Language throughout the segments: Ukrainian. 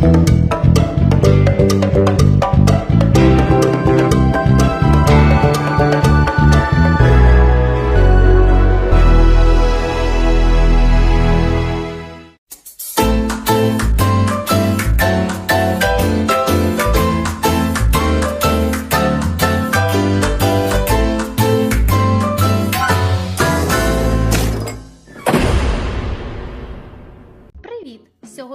Привіт!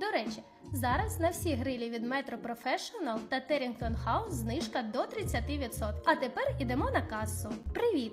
До речі, зараз на всі грилі від Metro Professional та Terrington House знижка до 30%. А тепер ідемо на касу. Привіт!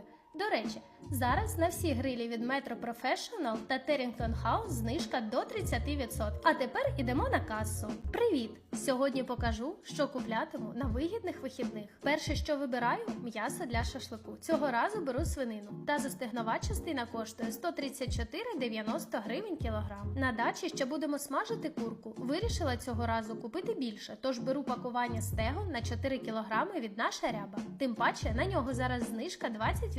До речі, зараз на всі грилі від Metro Professional та Terrington House знижка до 30%. А тепер ідемо на касу. Привіт! Сьогодні покажу, що куплятиму на вигідних вихідних. Перше, що вибираю, м'ясо для шашлику. Цього разу беру свинину. Та застигнова частина коштує 134,90 гривень кілограм. На дачі ще будемо смажити курку. Вирішила цього разу купити більше, тож беру пакування стегон на 4 кілограми від наша ряба. Тим паче на нього зараз знижка 20%.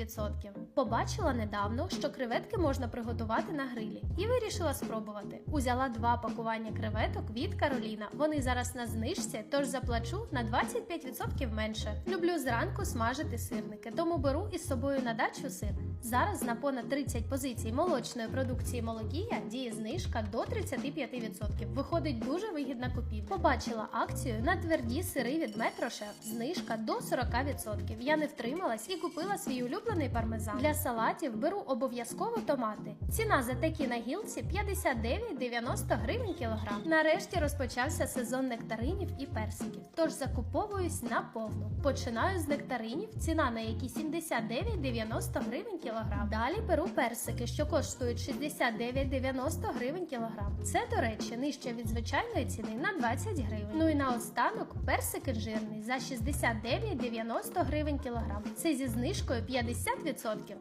Побачила недавно, що креветки можна приготувати на грилі, і вирішила спробувати. Узяла два пакування креветок від Кароліна. Вони зараз на знижці, тож заплачу на 25% менше. Люблю зранку смажити сирники, тому беру із собою на дачу сир. Зараз на понад 30 позицій молочної продукції Молокія діє знижка до 35%. Виходить дуже вигідна купівля. Побачила акцію на тверді сири від Метрошеф. Знижка до 40%. Я не втрималась і купила свій улюблений пармезан. Для салатів беру обов'язково томати. Ціна за такі на гілці 59,90 гривень кілограм. Нарешті розпочався сезон нектаринів і персиків. Тож закуповуюсь на повну. Починаю з нектаринів, ціна на які 79,90 гривень кілограм. Далі беру персики, що коштують 69,90 гривень кілограм. Це, до речі, нижче від звичайної ціни на 20 гривень. Ну і наостанок персик інжирний за 69,90 гривень кілограм. Це зі знижкою 50%.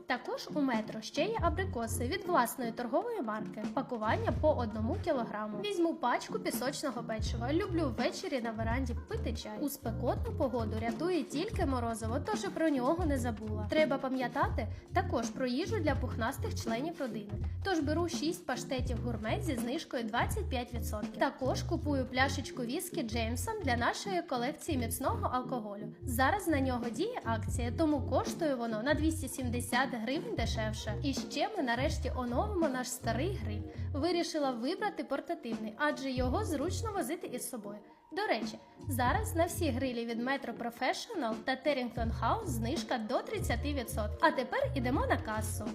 Також у метро ще є абрикоси від власної торгової марки. Пакування по 1 кілограму. Візьму пачку пісочного печива. Люблю ввечері на веранді пити чай. У спекотну погоду рятує тільки морозиво, тож і про нього не забула. Треба пам'ятати також про їжу для пухнастих членів родини. Тож беру 6 паштетів гурмет зі знижкою 25%. Також купую пляшечку віскі Джеймсон для нашої колекції міцного алкоголю. Зараз на нього діє акція, тому коштує воно на 270 гривень дешевше. І ще ми нарешті оновимо наш старий гриль. Вирішила вибрати портативний, адже його зручно возити із собою. До речі, зараз на всі грилі від Metro Professional та Terrington House знижка до 30%. А тепер ідемо на касу.